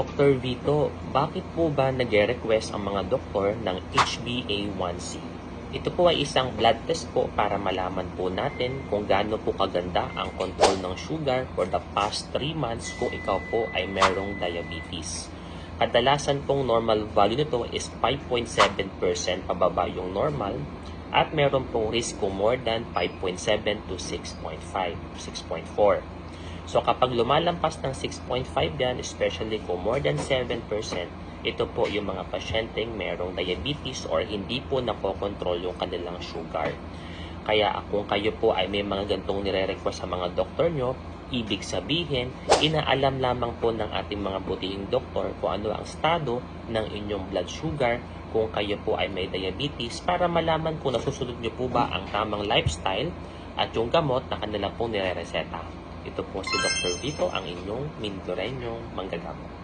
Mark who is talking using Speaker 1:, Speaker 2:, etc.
Speaker 1: Dr. Vito, bakit po ba nagre-request ang mga doktor ng HbA1c? Ito po ay isang blood test po para malaman po natin kung gaano po kaganda ang control ng sugar for the past 3 months kung ikaw po ay merong diabetes. Kadalasan pong normal value nito is 5.7% pababa yung normal at meron pong risk kung more than 5.7 to 6.5, 6.4. So kapag lumalampas ng 6.5 yan, especially kung more than 7%, ito po yung mga pasyenteng merong diabetes or hindi po nakokontrol yung kanilang sugar. Kaya kung kayo po ay may mga gantong nire-request sa mga doktor nyo, ibig sabihin, inaalam lamang po ng ating mga butihing doktor kung ano ang estado ng inyong blood sugar kung kayo po ay may diabetes para malaman kung nasusunod nyo po ba ang tamang lifestyle at yung gamot na kanilang pong nire-reseta. Ito po si Dr. Vito, ang inyong Mindoreño manggagamot.